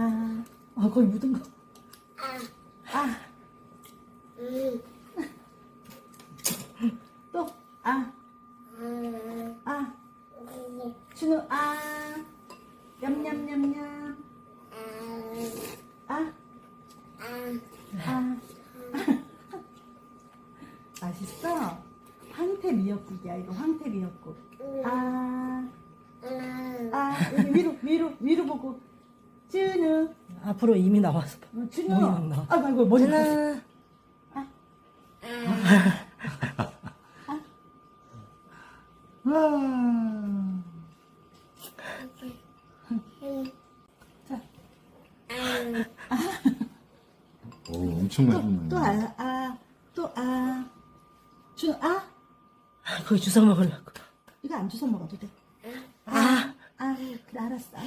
아, 아 거기 묻은 거. 아, 또, 아, 아, 준우, 아, 냠냠냠냠, 아, 아, 맛있어? 황태 미역국이야, 이거 황태 미역국. 아, 아, 여기 위로, 위로, 위로 보고. 준우, 앞으로 이미 나와서 봐. 어, 준우. 머리 막 나와. 아, 아이고, 머리 나와. 하나, 아. 자, 오, 엄청 또, 맛있네. 또 아, 아, 또 아. 준, 아? 거기 주워 먹으려고. 이거 안 주워 먹어도 돼. 아, 아, 그래, 알았어. 아.